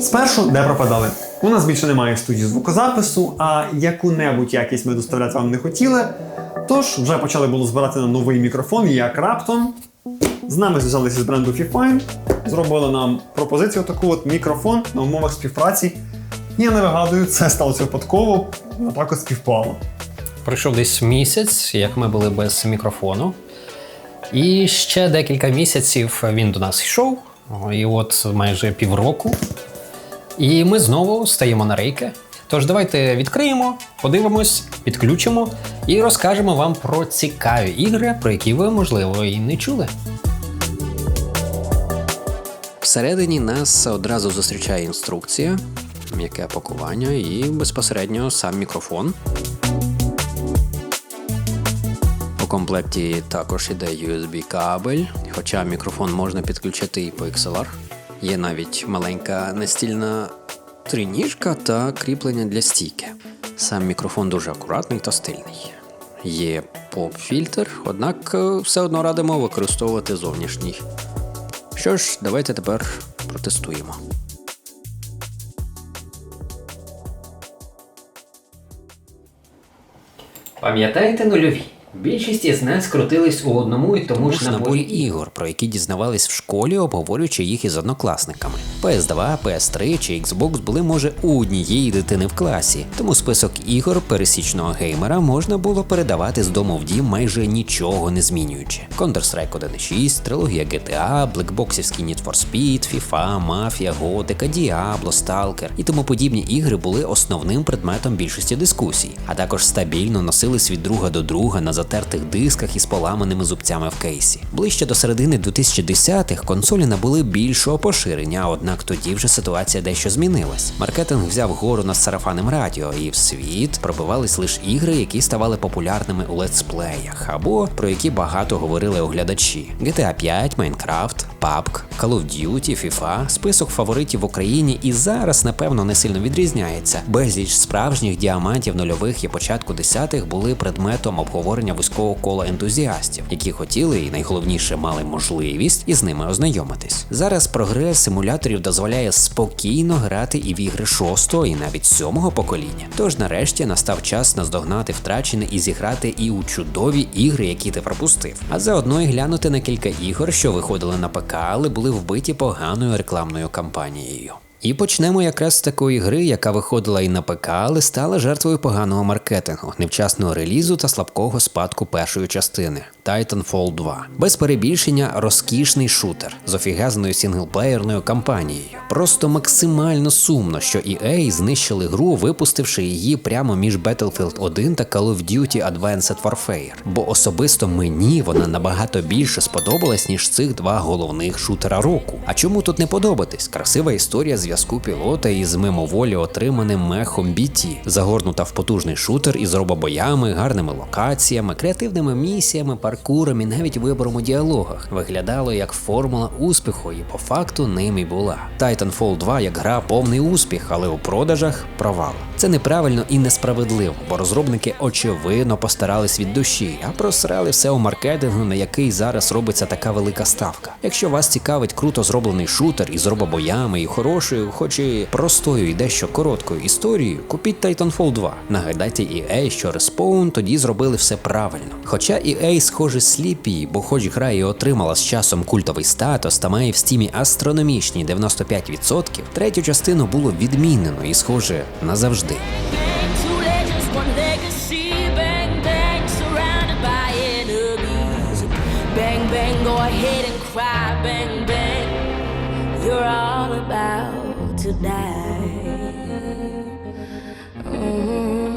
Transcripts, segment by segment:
Спершу де пропадали. У нас більше немає студії звукозапису, а яку-небудь якість ми доставляти вам не хотіли. Тож вже почали було збирати на новий мікрофон, як раптом. З нами зв'язалися з бренду Fifine, зробили нам пропозицію таку от мікрофон на умовах співпраці. Я не вигадую, це сталося випадково, а так от співпало. Пройшов десь місяць, як ми були без мікрофону. І ще декілька місяців він до нас йшов, і от майже півроку. І ми знову стаємо на рейки. Тож давайте відкриємо, подивимось, підключимо і розкажемо вам про цікаві ігри, про які ви, можливо, і не чули. Всередині нас одразу зустрічає інструкція, м'яке пакування і безпосередньо сам мікрофон. У комплекті також іде USB-кабель, хоча мікрофон можна підключити і по XLR. Є навіть маленька настільна триніжка та кріплення для стійки. Сам мікрофон дуже акуратний та стильний. Є поп-фільтр, однак е, все одно радимо використовувати зовнішній. Що ж, давайте тепер протестуємо. Пам'ятаєте нульові? Більшість із нас крутились у одному і тому ж наборі ігор, про які дізнавались в школі, обговорюючи їх із однокласниками. PS2, PS3 чи Xbox були, може, у однієї дитини в класі, тому список ігор пересічного геймера можна було передавати з дому в дім майже нічого не змінюючи. Counter-Strike 1.6, трилогія GTA, блекбоксівський Need for Speed, FIFA, Mafia, Готика, Diablo, Stalker і тому подібні ігри були основним предметом більшості дискусій, а також стабільно носились від друга до друга на затертих дисках із поламаними зубцями в кейсі. Ближче до середини 2010-х консолі набули більшого поширення, однак тоді вже ситуація дещо змінилась. Маркетинг взяв гору над сарафанним радіо, і в світ пробивались лише ігри, які ставали популярними у летсплеях, або про які багато говорили оглядачі: GTA 5, Minecraft, PUBG, Call of Duty, FIFA, список фаворитів в Україні і зараз, напевно, не сильно відрізняється. Безліч справжніх діамантів нульових і початку десятих були предметом обговорення вузького кола ентузіастів, які хотіли і найголовніше мали можливість із ними ознайомитись. Зараз прогрес симуляторів дозволяє спокійно грати і в ігри шостого, і навіть сьомого покоління. Тож нарешті настав час наздогнати втрачене і зіграти і у чудові ігри, які ти пропустив. А заодно і глянути на кілька ігор, що виходили на ПК, але були вбиті поганою рекламною кампанією. І почнемо якраз з такої гри, яка виходила і на ПК, але стала жертвою поганого маркетингу, невчасного релізу та слабкого спадку першої частини Titanfall 2. Без перебільшення розкішний шутер з офігезаною сінглплеєрною кампанією. Просто максимально сумно, що EA знищили гру, випустивши її прямо між Battlefield 1 та Call of Duty Advanced Warfare. Бо особисто мені вона набагато більше сподобалась, ніж цих два головних шутера року. А чому тут не подобатись? Красива історія зв'язку пілота із мимоволі отриманим мехом BT, загорнута в потужний шутер із робобоями, гарними локаціями, креативними місіями, паркуром і навіть вибором у діалогах. Виглядало як формула успіху, і по факту ним і була. Titanfall 2 як гра повний успіх, але у продажах провал. Це неправильно і несправедливо, бо розробники очевидно постарались від душі, а просрали все у маркетингу, на який зараз робиться така велика ставка. Якщо вас цікавить круто зроблений шутер із робобоями і хорошою, хоч і простою і дещо короткою історією, купіть Titanfall 2. Нагадайте EA, що Respawn тоді зробили все правильно. Хоча EA, схоже, сліпі, бо хоч гра і отримала з часом культовий статус та має в стімі астрономічні 95%, третю частину було відмінено і схоже назавжди. Two legends, one legacy. Bang, bang, surrounded by enemies. Bang, bang, go ahead and cry. Bang, bang, you're all about to die. Mm.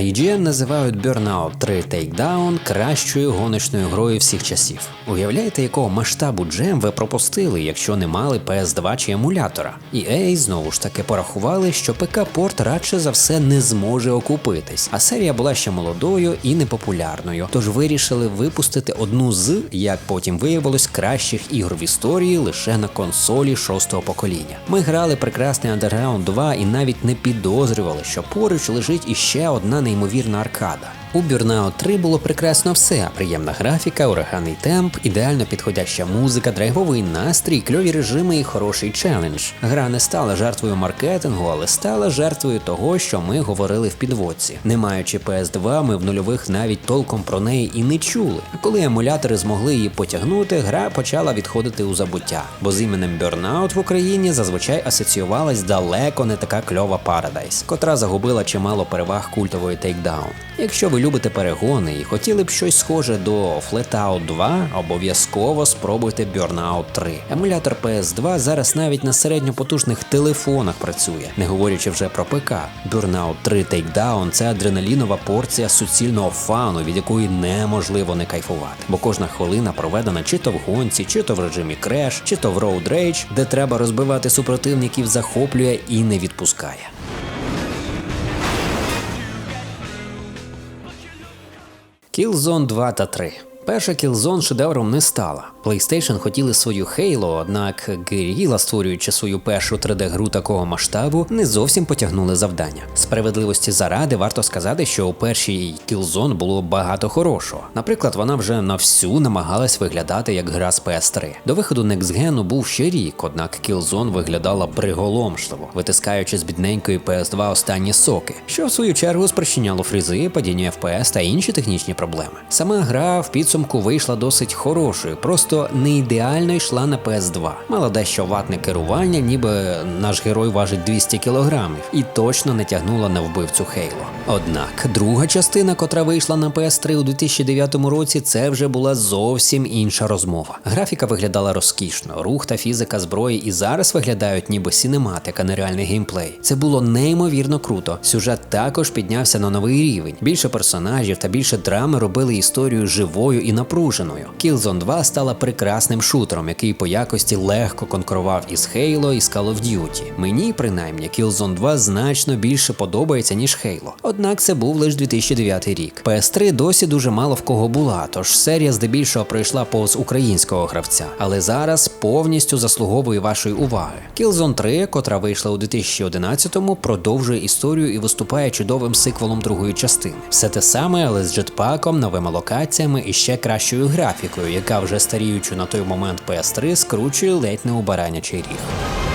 IGN називають Burnout 3 Takedown кращою гоночною грою всіх часів. Уявляєте, якого масштабу джем ви пропустили, якщо не мали PS2 чи емулятора? EA знову ж таки порахували, що ПК-порт радше за все не зможе окупитись, а серія була ще молодою і непопулярною, тож вирішили випустити одну з, як потім виявилось, кращих ігор в історії лише на консолі шостого покоління. Ми грали прекрасний Underground 2 і навіть не підозрювали, що поруч лежить іще одна неймовірна аркада. У Burnout 3 було прекрасно все: приємна графіка, ураганний темп, ідеально підходяща музика, драйвовий настрій, кльові режими і хороший челендж. Гра не стала жертвою маркетингу, але стала жертвою того, що ми говорили в підводці. Не маючи PS2, ми в нульових навіть толком про неї і не чули. А коли емулятори змогли її потягнути, гра почала відходити у забуття. Бо з іменем Burnout в Україні зазвичай асоціювалась далеко не така кльова Paradise, котра загубила чимало переваг культової Takedown. Якщо ви любите перегони і хотіли б щось схоже до Flatout 2, обов'язково спробуйте Burnout 3. Емулятор PS2 зараз навіть на середньопотужних телефонах працює, не говорячи вже про ПК. Burnout 3 Takedown – це адреналінова порція суцільного фану, від якої неможливо не кайфувати. Бо кожна хвилина проведена чи то в гонці, чи то в режимі креш, чи то в Road Rage, де треба розбивати супротивників, захоплює і не відпускає. Killzone 2 та 3. Перша Killzone шедевром не стала. PlayStation хотіли свою Halo, однак Guerrilla, створюючи свою першу 3D-гру такого масштабу, не зовсім потягнули завдання. Справедливості заради варто сказати, що у першій Killzone було багато хорошого. Наприклад, вона вже на всю намагалась виглядати як гра з PS3. До виходу Next Gen був ще рік, однак Killzone виглядала приголомшливо, витискаючи з бідненької PS2 останні соки, що в свою чергу спричиняло фрізи, падіння FPS та інші технічні проблеми. Сама гра в підсумку вийшла досить хорошою, просто не ідеально йшла на PS2. Мала дещо ватне керування, ніби наш герой важить 200 кілограмів, і точно не тягнула на вбивцю Хейло. Однак друга частина, котра вийшла на PS3 у 2009 році, це вже була зовсім інша розмова. Графіка виглядала розкішно, рух та фізика зброї і зараз виглядають ніби сінематика, не реальний геймплей. Це було неймовірно круто. Сюжет також піднявся на новий рівень. Більше персонажів та більше драми робили історію живою і напруженою. Killzone 2 стала прекрасним шутером, який по якості легко конкурував із Halo і з Call of Duty. Мені, принаймні, Killzone 2 значно більше подобається, ніж Halo. Однак це був лише 2009 рік. PS3 досі дуже мало в кого була, тож серія здебільшого пройшла повз українського гравця. Але зараз повністю заслуговує вашої уваги. Killzone 3, котра вийшла у 2011-му, продовжує історію і виступає чудовим сиквелом другої частини. Все те саме, але з джетпаком, новими локаціями і ще кращою графікою, яка вже старіючи на той момент PS3 скручує ледь не у баранячий ріг.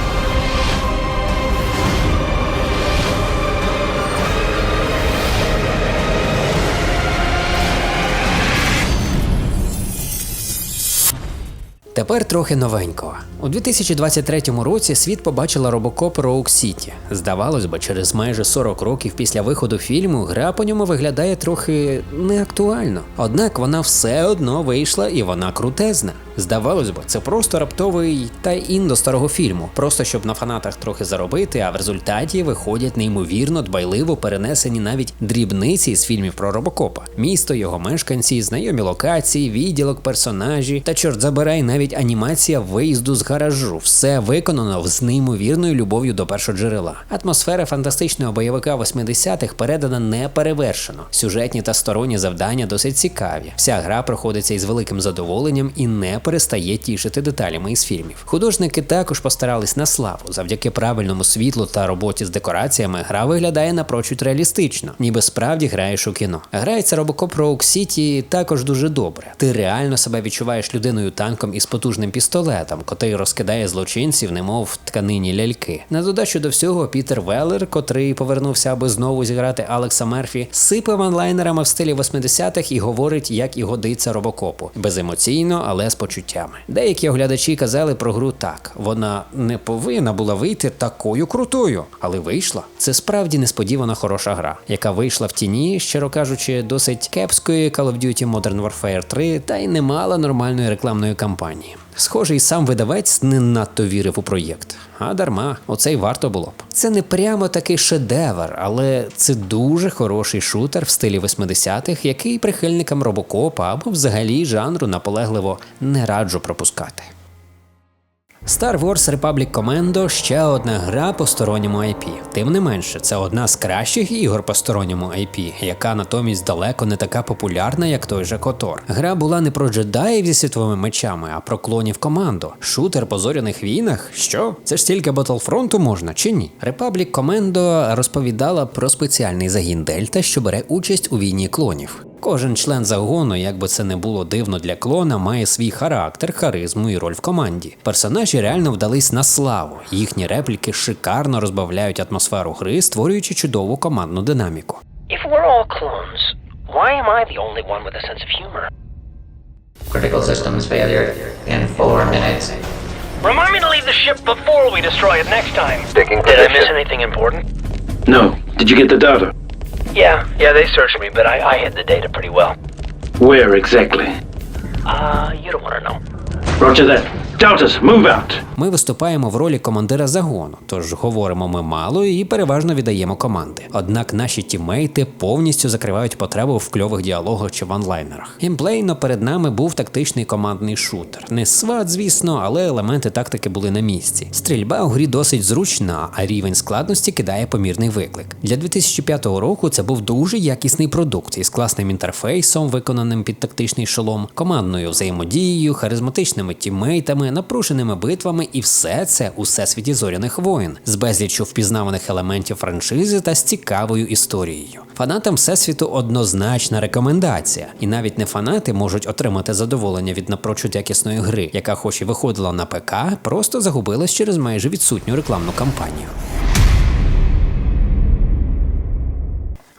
Тепер трохи новенького. У 2023 році світ побачила Robocop Rogue City. Здавалось би, через майже 40 років після виходу фільму гра по ньому виглядає трохи неактуально. Однак вона все одно вийшла і вона крутезна. Здавалось би, це просто раптовий тай-ін до старого фільму, просто щоб на фанатах трохи заробити, а в результаті виходять неймовірно дбайливо перенесені навіть дрібниці з фільмів про робокопа. Місто, його мешканці, знайомі локації, відділок, персонажі та чорт забирай навіть анімація виїзду з гаражу. Все виконано з неймовірною любов'ю до першоджерела. Атмосфера фантастичного бойовика 80-х передана неперевершено. Сюжетні та сторонні завдання досить цікаві. Вся гра проходиться із великим задоволенням і не перестає тішити деталями із фільмів. Художники також постарались на славу. Завдяки правильному світлу та роботі з декораціями гра виглядає напрочуд реалістично, ніби справді граєш у кіно. Грається Robocop Rogue City також дуже добре. Ти реально себе відчуваєш людиною танком із потужним пістолетом, котрий розкидає злочинців, немов тканині ляльки. На додачу до всього, Пітер Веллер, котрий повернувся, аби знову зіграти Алекса Мерфі, сипе ванлайнерами в стилі 80-х і говорить, як і годиться робокопу. Беземоційно, але з почуттями. Деякі оглядачі казали про гру так: вона не повинна була вийти такою крутою, але вийшла. Це справді несподівана хороша гра, яка вийшла в тіні, щиро кажучи, досить кепської Call of Duty Modern Warfare 3, та й не мала нормальної рекламної кампанії. Схоже, і сам видавець не надто вірив у проєкт. А дарма, оце й варто було б. Це не прямо такий шедевр, але це дуже хороший шутер в стилі 80-х, який прихильникам робокопа або взагалі жанру наполегливо не раджу пропускати. Star Wars Republic Commando ще одна гра по сторонньому IP. Тим не менше, це одна з кращих ігор по сторонньому IP, яка натомість далеко не така популярна, як той же Котор. Гра була не про джедаїв зі світовими мечами, а про клонів командо. Шутер по зоряних війнах? Що? Це ж тільки Battlefront можна чи ні? Republic Commando розповідала про спеціальний загін Дельта, що бере участь у війні клонів. Кожен член загону, як би це не було дивно для клона, має свій характер, харизму і роль в команді. Персонажі реально вдались на славу. Їхні репліки шикарно розбавляють атмосферу гри, створюючи чудову командну динаміку. If we're all clones, why am I the only one with a sense of humor? Critical systems failure in four minutes. Remind me to leave the ship before we destroy it next time. Did I miss anything important? No. Did you get the data? Yeah, yeah, they searched me, but I, I hid the data pretty well. Where exactly? Uh, you don't want to know. Roger that. Doubters, move out. Ми виступаємо в ролі командира загону, тож говоримо ми мало і переважно віддаємо команди. Однак наші тімейти повністю закривають потребу в кльових діалогах чи ванлайнерах. Геймплейно перед нами був тактичний командний шутер. Не сват, звісно, але елементи тактики були на місці. Стрільба у грі досить зручна, а рівень складності кидає помірний виклик. Для 2005 року це був дуже якісний продукт із класним інтерфейсом, виконаним під тактичний шолом, командною взаємодією, харизматичними тімейтами, напруженими битвами, і все це у всесвіті зоряних воїн з безліччю впізнаваних елементів франшизи та з цікавою історією. Фанатам всесвіту однозначна рекомендація, і навіть не фанати можуть отримати задоволення від напрочуд якісної гри, яка, хоч і виходила на ПК, просто загубилась через майже відсутню рекламну кампанію.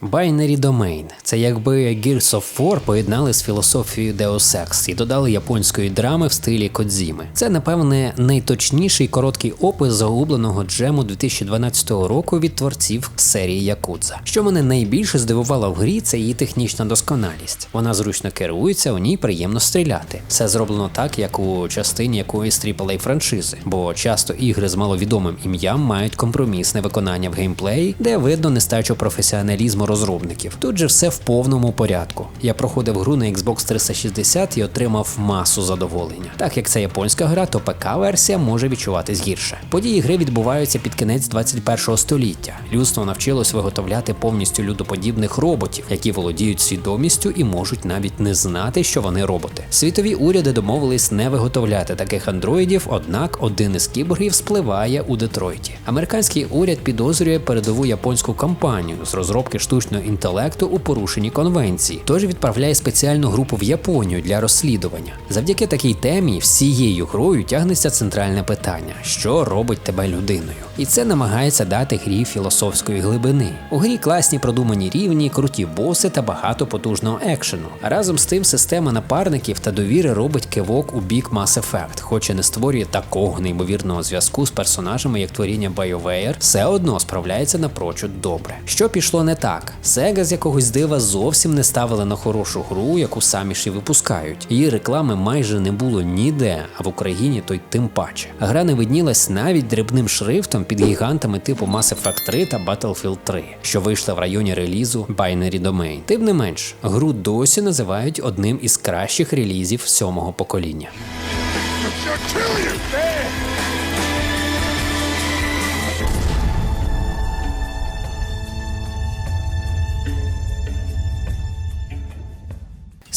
Binary Domain – це якби Gears of War поєднали з філософією Deus Ex і додали японської драми в стилі Кодзіми. Це, напевне, найточніший короткий опис загубленого джему 2012 року від творців серії Якудза. Що мене найбільше здивувало в грі, це її технічна досконалість. Вона зручно керується, у ній приємно стріляти. Все зроблено так, як у частині якоїсь AAA франшизи, бо часто ігри з маловідомим ім'ям мають компромісне виконання в геймплеї, де видно нестачу професіоналізму розробників. Тут же все в повному порядку. Я проходив гру на Xbox 360 і отримав масу задоволення. Так як це японська гра, то ПК-версія може відчуватись гірше. Події гри відбуваються під кінець 21 століття. Людство навчилось виготовляти повністю людоподібних роботів, які володіють свідомістю і можуть навіть не знати, що вони роботи. Світові уряди домовились не виготовляти таких андроїдів, однак один із кіборгів спливає у Детройті. Американський уряд підозрює передову японську компанію з розробки штучного інтелекту у порушенні конвенції, тож відправляє спеціальну групу в Японію для розслідування. Завдяки такій темі всією грою тягнеться центральне питання: що робить тебе людиною? І це намагається дати грі філософської глибини. У грі класні продумані рівні, круті боси та багато потужного екшену. Разом з тим система напарників та довіри робить кивок у бік Mass Effect, хоч і не створює такого неймовірного зв'язку з персонажами, як творіння BioWare, все одно справляється напрочуд добре. Що пішло не так? Sega з якогось дива зовсім не ставили на хорошу гру, яку самі і випускають. Її реклами майже не було ніде, а в Україні то й тим паче. Гра не виднілась навіть дрібним шрифтом під гігантами типу Mass Effect 3 та Battlefield 3, що вийшли в районі релізу Binary Domain. Тим не менш, гру досі називають одним із кращих релізів сьомого покоління.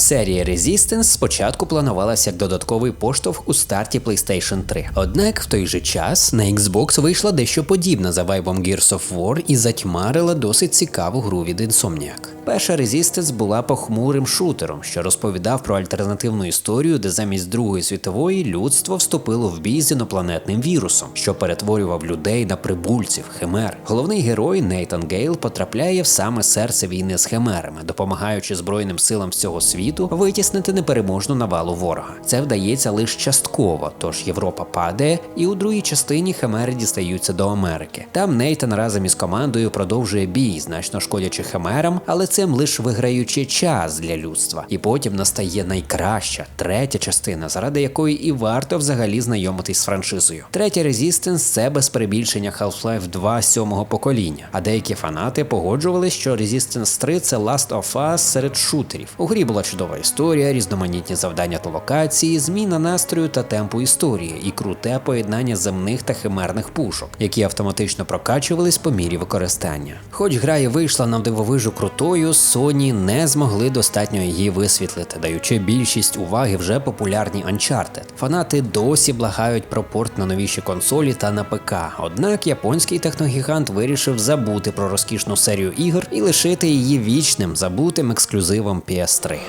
Серія Resistance спочатку планувалася як додатковий поштовх у старті PlayStation 3. Однак в той же час на Xbox вийшла дещо подібна за вайбом Gears of War і затьмарила досить цікаву гру від Insomniac. Перша Resistance була похмурим шутером, що розповідав про альтернативну історію, де замість Другої світової людство вступило в бій з інопланетним вірусом, що перетворював людей на прибульців, химер. Головний герой Нейтан Гейл потрапляє в саме серце війни з химерами, допомагаючи Збройним силам з цього світу світу витіснити непереможну навалу ворога. Це вдається лише частково, тож Європа падає, і у другій частині химери дістаються до Америки. Там Нейтан разом із командою продовжує бій, значно шкодячи химерам, але цим лише виграючи час для людства. І потім настає найкраща третя частина, заради якої і варто взагалі знайомитись з франшизою. Третя Resistance – це без перебільшення Half-Life 2 сьомого покоління. А деякі фанати погоджувались, що Resistance 3 – це Last of Us серед шутерів. У грі була чудова історія, різноманітні завдання та локації, зміна настрою та темпу історії і круте поєднання земних та химерних пушок, які автоматично прокачувались по мірі використання. Хоч гра і вийшла на дивовижу крутою, Sony не змогли достатньо її висвітлити, даючи більшість уваги вже популярній Uncharted. Фанати досі благають про порт на новіші консолі та на ПК. Однак японський техногігант вирішив забути про розкішну серію ігор і лишити її вічним забутим ексклюзивом PS3.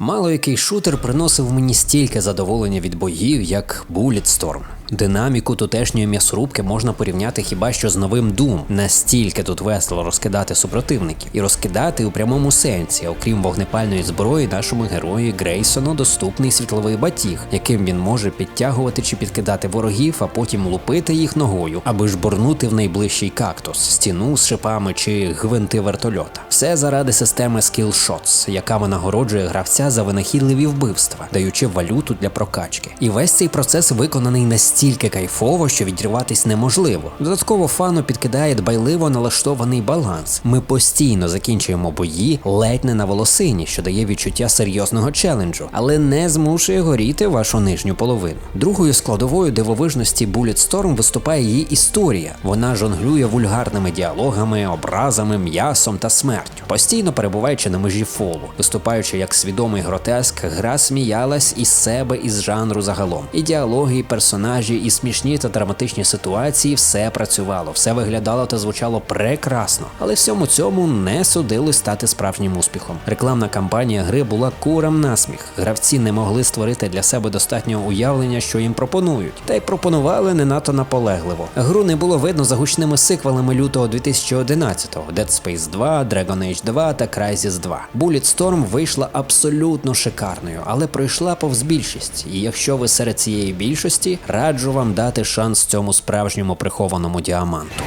Мало який шутер приносив мені стільки задоволення від боїв, як Bulletstorm. Динаміку тутешньої м'ясорубки можна порівняти хіба що з новим Doom. Настільки тут весело розкидати супротивників і розкидати у прямому сенсі. Окрім вогнепальної зброї, нашому герою Грейсону доступний світловий батіг, яким він може підтягувати чи підкидати ворогів, а потім лупити їх ногою, аби жбурнути в найближчий кактус, стіну з шипами чи гвинти вертольота. Все заради системи Skill Shots, яка винагороджує гравця за винахідливі вбивства, даючи валюту для прокачки. І весь цей процес виконаний настільки кайфово, що відірватись неможливо. Додатково фану підкидає дбайливо налаштований баланс. Ми постійно закінчуємо бої ледь не на волосині, що дає відчуття серйозного челенджу, але не змушує горіти вашу нижню половину. Другою складовою дивовижності Bulletstorm виступає її історія. Вона жонглює вульгарними діалогами, образами, м'ясом та смертю, постійно перебуваючи на межі фолу, виступаючи як свідомий гротеск, гра сміялась із себе і з жанру загалом. І діалоги, і персонажі, і смішні та драматичні ситуації все працювало, все виглядало та звучало прекрасно. Але всьому цьому не судилось стати справжнім успіхом. Рекламна кампанія гри була курам насміх. Гравці не могли створити для себе достатнього уявлення, що їм пропонують, та й пропонували не надто наполегливо. Гру не було видно за гучними сиквелами лютого 2011-го Dead Space 2, Dragon Age 2 та Crysis 2. Bulletstorm вийшла абсолютно шикарною, але пройшла повз більшість. І якщо ви серед цієї більшості, раджу вам дати шанс цьому справжньому прихованому діаманту.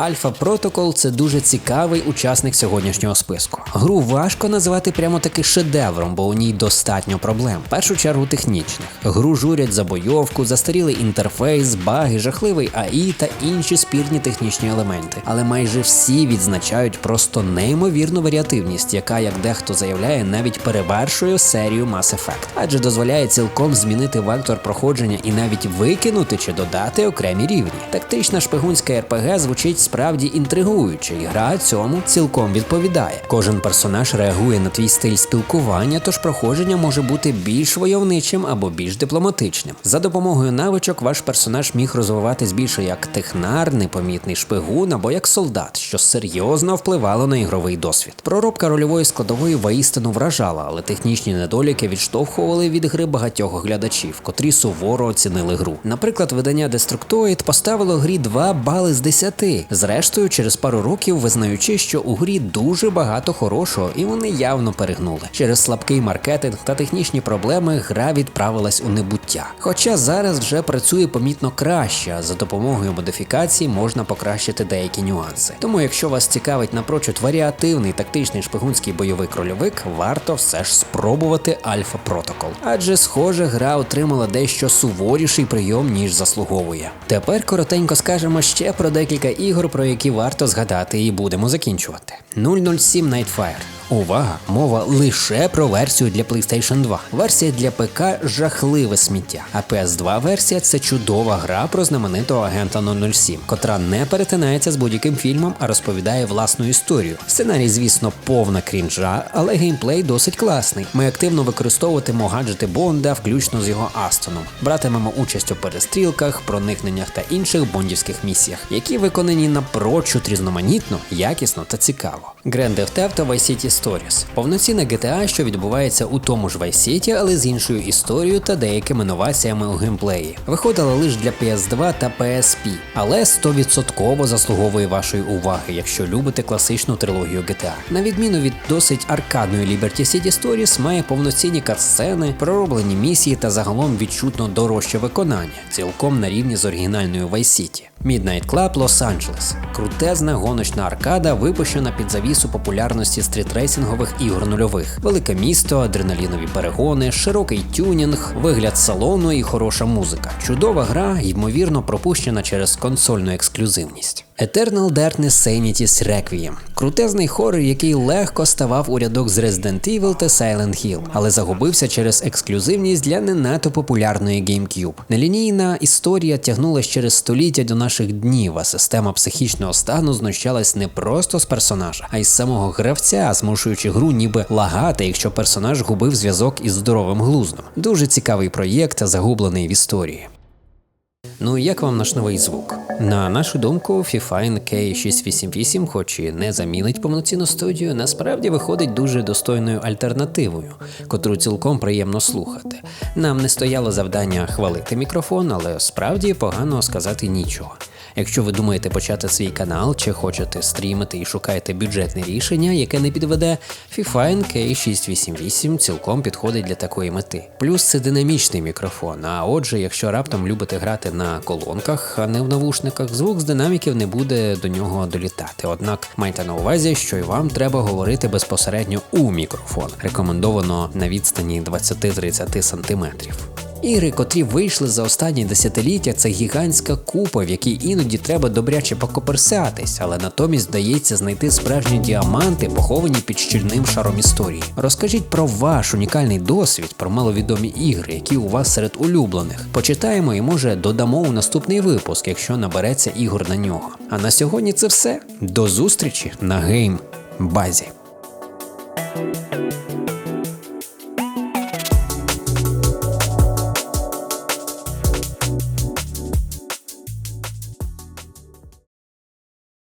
Альфа Протокол це дуже цікавий учасник сьогоднішнього списку. Гру важко називати прямо таки шедевром, бо у ній достатньо проблем. В першу чергу технічних. Гру журять за бойовку, застарілий інтерфейс, баги, жахливий АІ та інші спірні технічні елементи. Але майже всі відзначають просто неймовірну варіативність, яка, як дехто заявляє, навіть перевершує серію Mass Effect, адже дозволяє цілком змінити вектор проходження і навіть викинути чи додати окремі рівні. Тактична шпигунська РПГ звучить справді інтригуюче, і гра цьому цілком відповідає. Кожен персонаж реагує на твій стиль спілкування, тож проходження може бути більш войовничим або більш дипломатичним. За допомогою навичок ваш персонаж міг розвиватись більше як технар, непомітний шпигун або як солдат, що серйозно впливало на ігровий досвід. Проробка рольової складової воістину вражала, але технічні недоліки відштовхували від гри багатьох глядачів, котрі суворо оцінили гру. Наприклад, видання Destructoid поставило грі 2 бали з 10, зрештою через пару років визнаючи, що у грі дуже багато хорошого, і вони явно перегнули. Через слабкий маркетинг та технічні проблеми гра відправилась у небуття. Хоча зараз вже працює помітно краще, а за допомогою модифікацій можна покращити деякі нюанси. Тому, якщо вас цікавить напрочуд варіативний тактичний шпигунський бойовий крольовик, варто все ж спробувати Альфа Протокол. Адже, схоже, гра отримала дещо суворіший прийом, ніж заслуговує. Тепер коротенько скажемо ще про декілька ігор, про які варто згадати, і будемо закінчувати. 007 Nightfire. Увага! Мова лише про версію для PlayStation 2. Версія для ПК жахливе сміття. А PS2 версія це чудова гра про знаменитого агента 007, котра не перетинається з будь-яким фільмом, а розповідає власну історію. Сценарій, звісно, повна крінжа, але геймплей досить класний. Ми активно використовуватимо гаджети Бонда, включно з його Астоном. Братимемо участь у перестрілках, проникненнях та інших бондівських місіях, які виконані напрочуд різноманітно, якісно та цікаво. Grand Theft Auto Vice City Stories – повноцінна GTA, що відбувається у тому ж Vice City, але з іншою історією та деякими новаціями у геймплеї. Виходила лише для PS2 та PSP, але 100% заслуговує вашої уваги, якщо любите класичну трилогію GTA. На відміну від досить аркадної Liberty City Stories, має повноцінні катсцени, пророблені місії та загалом відчутно дорожче виконання, цілком на рівні з оригінальною Vice City. Midnight Club Лос-Анджелес крутезна гоночна аркада, випущена під завісу популярності стрітрейсингових ігор нульових. Велике місто, адреналінові перегони, широкий тюнінг, вигляд салону і хороша музика. Чудова гра, ймовірно, пропущена через консольну ексклюзивність. Eternal Darkness Sanity's Requiem – крутезний хорор, який легко ставав у рядок з Resident Evil та Silent Hill, але загубився через ексклюзивність для не надто популярної GameCube. Нелінійна історія тягнулась через століття до наших днів, а система психічного стану знущалась не просто з персонажа, а й самого гравця, змушуючи гру ніби лагати, якщо персонаж губив зв'язок із здоровим глуздом. Дуже цікавий проєкт, загублений в історії. Ну як вам наш новий звук? На нашу думку, Fifine K688, хоч і не замінить повноцінну студію, насправді виходить дуже достойною альтернативою, котру цілком приємно слухати. Нам не стояло завдання хвалити мікрофон, але справді погано сказати нічого. Якщо ви думаєте почати свій канал чи хочете стрімити і шукаєте бюджетне рішення, яке не підведе, Fifine K688 цілком підходить для такої мети. Плюс це динамічний мікрофон. А отже, якщо раптом любите грати на колонках, а не в навушниках, звук з динаміків не буде до нього долітати. Однак майте на увазі, що і вам треба говорити безпосередньо у мікрофон. Рекомендовано на відстані 20-30 см. Ігри, котрі вийшли за останні десятиліття, це гігантська купа, в якій іноді треба добряче покоперсатись, але натомість вдається знайти справжні діаманти, поховані під щільним шаром історії. Розкажіть про ваш унікальний досвід, про маловідомі ігри, які у вас серед улюблених. Почитаємо і може додамо у наступний випуск, якщо набереться ігор на нього. А на сьогодні це все. До зустрічі на гейм базі.